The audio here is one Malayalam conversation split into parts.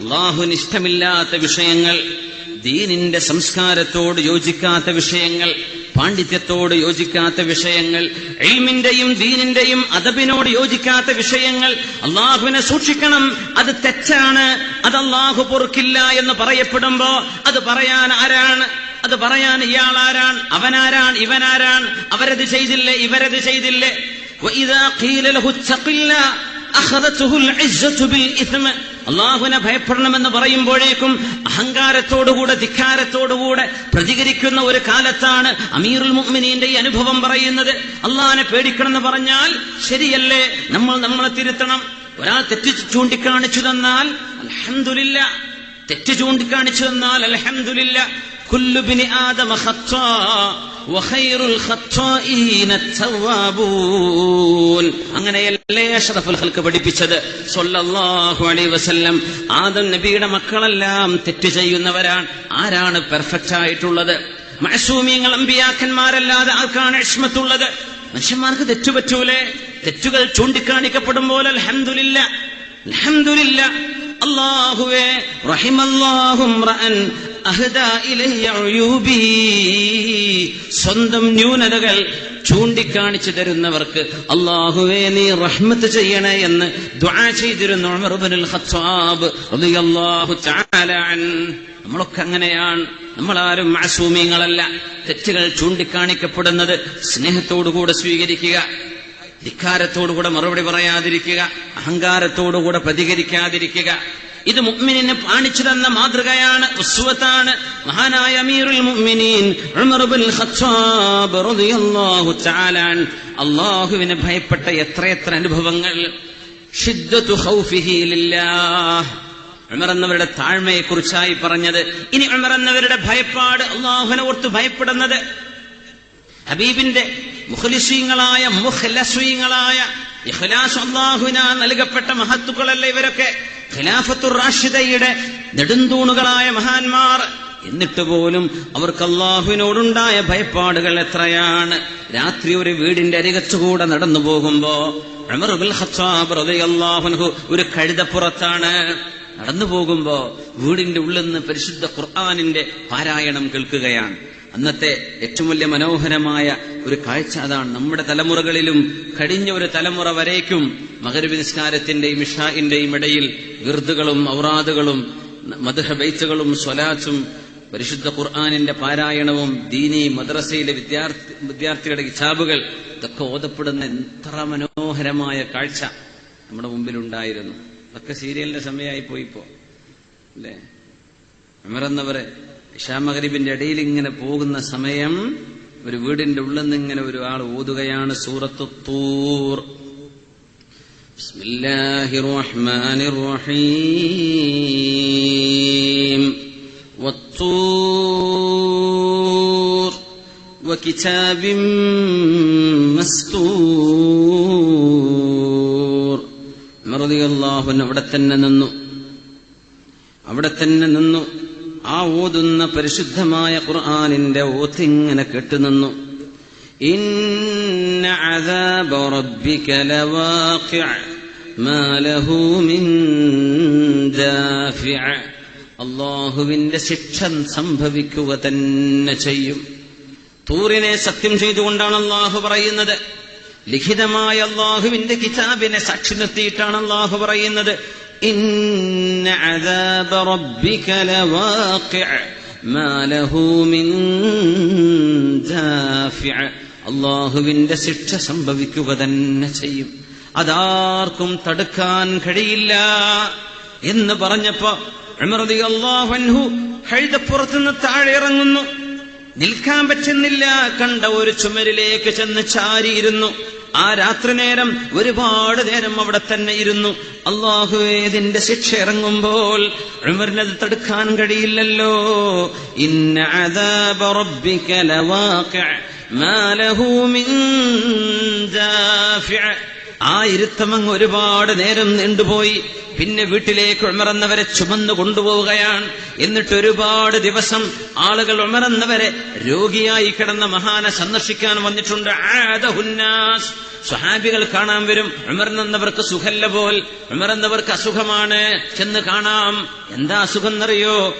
അള്ളാഹുവിന് ഇഷ്ടമില്ലാത്ത വിഷയങ്ങൾ ദീനിന്റെ സംസ്കാരത്തോട് യോജിക്കാത്ത വിഷയങ്ങൾ പാണ്ഡിത്യത്തോട് യോജിക്കാത്ത വിഷയങ്ങൾ എൽമിന്റെയും ദീനിന്റെയും അതബിനോട് യോജിക്കാത്ത വിഷയങ്ങൾ അള്ളാഹുവിനെ സൂക്ഷിക്കണം അത് തെറ്റാണ് അത് അള്ളാഹു പൊറുക്കില്ല എന്ന് പറയപ്പെടുമ്പോ അത് പറയാൻ ആരാണ്? അത് പറയാൻ ഇയാൾ ആരാണ്? അവനാരാണ്? ഇവനാരാണ്? അവരത് ചെയ്തില്ലേ? ഇവരത് ചെയ്തില്ലേ? അള്ളാഹുനെ ഭയപ്പെടണമെന്ന് പറയുമ്പോഴേക്കും അഹങ്കാരത്തോടുകൂടെ ധിക്കാരത്തോടുകൂടെ പ്രതികരിക്കുന്ന ഒരു കാലത്താണ് അമീറുൽ മുഹ്മിനീന്റെ ഈ അനുഭവം പറയുന്നത്. അള്ളാഹിനെ പേടിക്കണമെന്ന് പറഞ്ഞാൽ ശരിയല്ലേ? നമ്മൾ നമ്മളെ തിരുത്തണം. ഒരാൾ തെറ്റ് ചൂണ്ടിക്കാണിച്ചു തന്നാൽ അലഹമില്ല തെറ്റ് ചൂണ്ടിക്കാണിച്ചു തന്നാൽ അലഹമില്ല കുല്ലുബിനി ആദമ വഖൈറുൽ അങ്ങനെയല്ലേ അഷ്റഫുൽ ഖൽക്ക് പഠിപ്പിച്ചത്? സല്ലല്ലാഹു അലൈഹി വസല്ലം. ആദം നബിയുടെ മക്കളെല്ലാം തെറ്റ് ചെയ്യുന്നവരാണ്. ആരാണ് പെർഫെക്റ്റ് ആയിട്ടുള്ളത്? മഅസൂമിയങ്ങൾ അമ്പിയാക്കന്മാരല്ലാതെ ആർക്കാണ് ഇഷ്മത്തുള്ളത്? മനുഷ്യന്മാർക്ക് തെറ്റുപറ്റൂലേ തെറ്റുകൾ ചൂണ്ടിക്കാണിക്കപ്പെടുമ്പോൾ അൽഹംദുലില്ല. അൽഹംദുലില്ല. അല്ലാഹുവേ റഹിമല്ലാഹും സ്വന്തം ന്യൂനതകൾ ചൂണ്ടിക്കാണിച്ചു തരുന്നവർക്ക് അള്ളാഹുവേ നീ റഹ്മത്ത് ചെയ്യണേ എന്ന് ചെയ്തിരുന്നു തആല നമ്മളൊക്കെ അങ്ങനെയാണ്. നമ്മളാരും മാസൂമിങ്ങളല്ല തെറ്റുകൾ ചൂണ്ടിക്കാണിക്കപ്പെടുന്നത് സ്നേഹത്തോടുകൂടെ സ്വീകരിക്കുക ധിക്കാരത്തോടുകൂടെ മറുപടി പറയാതിരിക്കുക അഹങ്കാരത്തോടുകൂടെ പ്രതികരിക്കാതിരിക്കുക. ഇത് മുഅ്മിനിനെ കാണിച്ചു തന്ന മാതൃകയാണ് ഉസ്വത്താണ്. മഹാനായ അമീറുൽ മുഅ്മിനീൻ ഉമർ ബിൻ ഖത്താബ് റളിയല്ലാഹു അല്ലാഹുവിനെ ഭയപ്പെട്ട എത്രയെത്ര അനുഭവങ്ങൾ. ഷിദ്ദത്തു ഖൗഫിഹി ലില്ലാഹ്. ഉമർ താഴ്മയെ കുറിച്ചായി പറഞ്ഞത്. ഇനി ഉമർ എന്നവരുടെ ഭയപ്പാട് അള്ളാഹുവിനെ ഓർത്ത് ഭയപ്പെടുന്നത്. ഹബീബിന്റെ മുഖലിസ്വീങ്ങളായ മുഖലസ്വീങ്ങളായ ഇഖ്ലാസ് അള്ളാഹുവിനാ നൽകപ്പെട്ട മഹത്തുക്കളല്ലേ ഇവരൊക്കെ? ഖിലാഫത്തുർ റാഷിദയുടെ നെടുന്തൂണുകളായ മഹാന്മാർ. എന്നിട്ട് പോലും അവർക്ക് അള്ളാഹുവിനോടുണ്ടായ ഭയപ്പാടുകൾ എത്രയാണ്? രാത്രി ഒരു വീടിന്റെ അരികത്തുകൂടെ നടന്നു പോകുമ്പോ ഒരു കഴുതപ്പുറത്താണ്. നടന്നു പോകുമ്പോ വീടിന്റെ ഉള്ളിൽ നിന്ന് പരിശുദ്ധ ഖുർആാനിന്റെ പാരായണം കേൾക്കുകയാണ്. അന്നത്തെ ഏറ്റവും വലിയ മനോഹരമായ ഒരു കാഴ്ച അതാണ് നമ്മുടെ തലമുറകളിലും കഴിഞ്ഞ ഒരു തലമുറ വരേക്കും മകരവി നിസ്കാരത്തിന്റെയും ഇഷാഇന്റെയും ഇടയിൽ വിർദുകളും ഔറാദുകളും മധുഹബൈത്തുകളും സ്വലാത്തും പരിശുദ്ധ ഖുർആാനിന്റെ പാരായണവും ദീനി മദ്രസയിലെ വിദ്യാർത്ഥി വിദ്യാർത്ഥികളുടെ കിതാബുകൾ ഇതൊക്കെ ഓതപ്പെടുന്ന എത്ര മനോഹരമായ കാഴ്ച നമ്മുടെ മുമ്പിലുണ്ടായിരുന്നു. അതൊക്കെ സീരിയലിന്റെ സമയമായി പോയിപ്പോ അല്ലേ? അമറന്നവരെ ഇഷാമഗരിബിന്റെ ഇടയിൽ ഇങ്ങനെ പോകുന്ന സമയം ഒരു വീടിന്റെ ഉള്ളിൽ നിന്ന് ഇങ്ങനെ ഒരു ആൾ ഓതുകയാണ് സൂറത്ത് തൂർ ബിസ്മില്ലാഹിർ റഹ്മാനിർ റഹീം والطور وكتاب مسطور റളിയല്ലാഹു അവിടെ തന്നെ നിന്നു അവിടെ തന്നെ നിന്നു ആ ഓതുന്ന പരിശുദ്ധമായ ഖുർആാനിന്റെ ഓത്തിങ്ങനെ കെട്ടുനിന്നു. ലവാഖിഅ മിൻ ദാഫിഅ. അള്ളാഹുവിന്റെ ശിക്ഷൻ സംഭവിക്കുക തന്നെ ചെയ്യും. തൂറിനെ സത്യം ചെയ്തുകൊണ്ടാണ് അള്ളാഹു പറയുന്നത്. ലിഖിതമായ അള്ളാഹുവിന്റെ കിതാബിനെ സാക്ഷി നിർത്തിയിട്ടാണ് അള്ളാഹു പറയുന്നത്. അദാബ ربك ലവാഖിഅ ما له മിൻ دافع. അള്ളാഹുവിന്റെ ശിക്ഷ സംഭവിക്കുക തന്നെ ചെയ്യും. അതാർക്കും തടുക്കാൻ കഴിയില്ല എന്ന് പറഞ്ഞപ്പോ അള്ളാഹു കഴുതപ്പുറത്തുനിന്ന് താഴെ ഇറങ്ങുന്നു. നിൽക്കാൻ പറ്റുന്നില്ല. കണ്ട ഒരു ചുമരിലേക്ക് ചെന്ന് ചാരിയിരുന്നു. ആ രാത്രി നേരം ഒരുപാട് നേരം അവിടെ തന്നെ ഇരുന്നു. അള്ളാഹുവേദിന്റെ ശിക്ഷ ഇറങ്ങുമ്പോൾ അത് തടുക്കാൻ കഴിയില്ലല്ലോ. ഇന്ന ആ ഇരുത്തമങ്ങ് ഒരുപാട് നേരം നീണ്ടുപോയി. പിന്നെ വീട്ടിലേക്ക് ഉമറന്നവരെ ചുമന്നു കൊണ്ടുപോവുകയാണ്. എന്നിട്ട് ഒരുപാട് ദിവസം ആളുകൾ ഉമറന്നവരെ രോഗിയായി കിടന്ന മഹാനെ സന്ദർശിക്കാൻ വന്നിട്ടുണ്ട്. ആദഹുന്നാസ്. സ്വഹാബികൾ കാണാൻ വരും. ഉമർന്നവർക്ക് സുഖല്ല പോൽ. ഉമർ എന്നവർക്ക് അസുഖമാണ്. ചെന്ന് കാണാം. എന്താ അസുഖം എന്നറിയോ?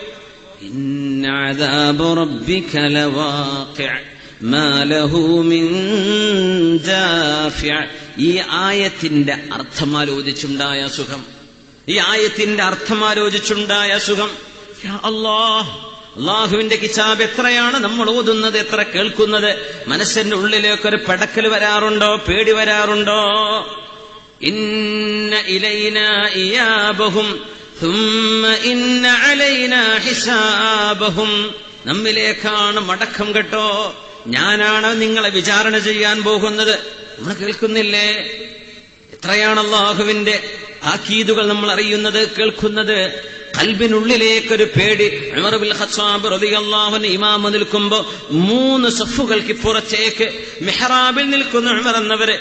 ഈ ആയത്തിന്റെ അർത്ഥമാലോചിച്ചുണ്ടായ സുഖം ഈ ആയത്തിന്റെ അർത്ഥമാലോചിച്ചുണ്ടായ സുഖം അസുഖം അല്ലാ അള്ളാഹുവിന്റെ കിതാബ് എത്രയാണ് നമ്മൾ ഓതുന്നത് എത്ര കേൾക്കുന്നത്? മനസ്സിന്റെ ഉള്ളിലേക്ക് ഒരു പടക്കൽ വരാറുണ്ടോ? പേടി വരാറുണ്ടോ? ഇന്ന ഇലൈന ഇയാബഹും ഇന്ന അലൈന ഹിസാബഹും. നമ്മിലേക്കാണ് മടക്കം കേട്ടോ. ഞാനാണ് നിങ്ങളെ വിചാരണ ചെയ്യാൻ പോകുന്നത്. നമ്മൾ കേൾക്കുന്നില്ലേ? എത്രയാണ് അള്ളാഹുവിന്റെ താക്കീതുകൾ നമ്മൾ അറിയുന്നത് കേൾക്കുന്നത്. കൽബിനുള്ളിലേക്കൊരു പേടി. ഇമാമ നിൽക്കുമ്പോ മൂന്ന് സഫുകൾക്ക് പുറത്തേക്ക് മെഹ്റാബിൽ നിൽക്കുന്ന ഉമർ എന്നവര്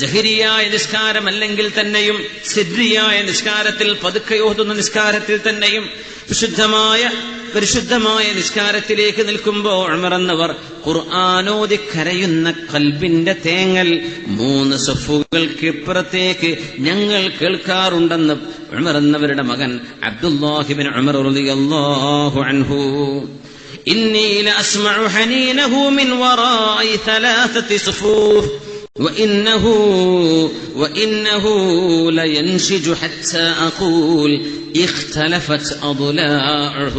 ജഹിരിയായ നിസ്കാരം അല്ലെങ്കിൽ തന്നെയും സിദ്രിയായ നിസ്കാരത്തിൽ പതുക്കെ ഓതുന്ന നിസ്കാരത്തിൽ തന്നെയും വിശുദ്ധമായ പരിശുദ്ധമായ നിസ്കാരത്തിലേക്ക് നിൽക്കുമ്പോൾ ഉമറന്നവർ ഖുർആാനോദി കരയുന്ന കൽബിന്റെ തേങ്ങൽ മൂന്ന് സഫുകൾക്ക് ഇപ്പുറത്തേക്ക് ഞങ്ങൾ കേൾക്കാറുണ്ടെന്ന് ഉമറന്നവരുടെ മകൻ അബ്ദുല്ലാഹിബിൻ ഉമർ റളിയല്ലാഹു അൻഹു إني لأسمع حنينه من وراء ثلاثة صفوف وإنه وإنه لينشج حتى أقول اختلفت أضلاعه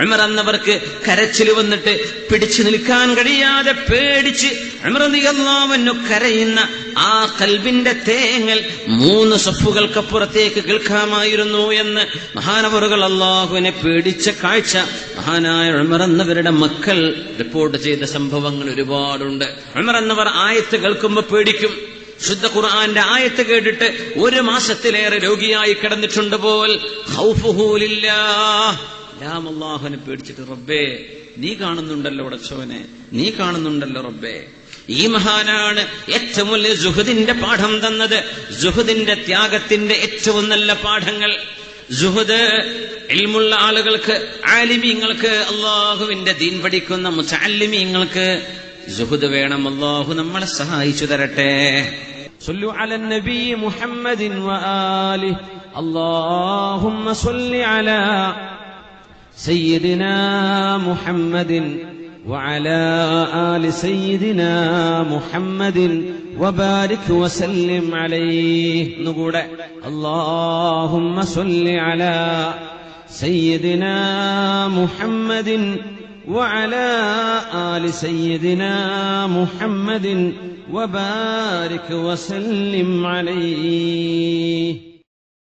عمر എന്നവർക്ക് കരച്ചിൽ വന്നിട്ട് പിടിച്ചു നിൽക്കാൻ കഴിയാതെ പേടിച്ച് അമൃതിയല്ലാവന്നു കരയുന്ന ആ കൽബിന്റെ തേങ്ങൽ മൂന്ന് സഫുകൾക്കപ്പുറത്തേക്ക് കേൾക്കാമായിരുന്നു എന്ന് മഹാനവറുകൾ അള്ളാഹുവിനെ പേടിച്ച കാഴ്ച. മഹാനായ ഉമർ എന്നവരുടെ മക്കൾ റിപ്പോർട്ട് ചെയ്ത സംഭവങ്ങൾ ഒരുപാടുണ്ട്. ഉമർ എന്നവർ ആയത്ത് കേൾക്കുമ്പോൾ പേടിക്കും. ശുദ്ധ ഖുർആന്റെ ആയത്ത് കേട്ടിട്ട് ഒരു മാസത്തിലേറെ രോഗിയായി കിടന്നിട്ടുണ്ട് പോൽ. അള്ളാഹുനെ പേടിച്ചിട്ട് റബ്ബേ നീ കാണുന്നുണ്ടല്ലോ ഉടച്ചവനെ നീ കാണുന്നുണ്ടല്ലോ റബ്ബേ. ഈ മഹാനാണ് ഏറ്റവും വലിയ ജുഹദിന്റെ പാഠം തന്നത് ജുഹദിന്റെ ത്യാഗത്തിന്റെ ഏറ്റവും നല്ല പാഠങ്ങൾ ജുഹദ് ഇൽമുള്ള ആളുകൾക്ക് ആലിമീങ്ങൾക്ക് അള്ളാഹുവിന്റെ ദീൻ പഠിക്കുന്ന മുച്ചാലിമീങ്ങൾക്ക് ജുഹദ് വേണം അള്ളാഹു നമ്മളെ സഹായിച്ചു തരട്ടെ صلوا على النبي محمد وآله اللهم صل على سيدنا محمد وعلى آل سيدنا محمد وبارك وسلم عليه. نقول اللهم صل على سيدنا محمد وعلى آل سيدنا محمد وبارك وسلم عليه.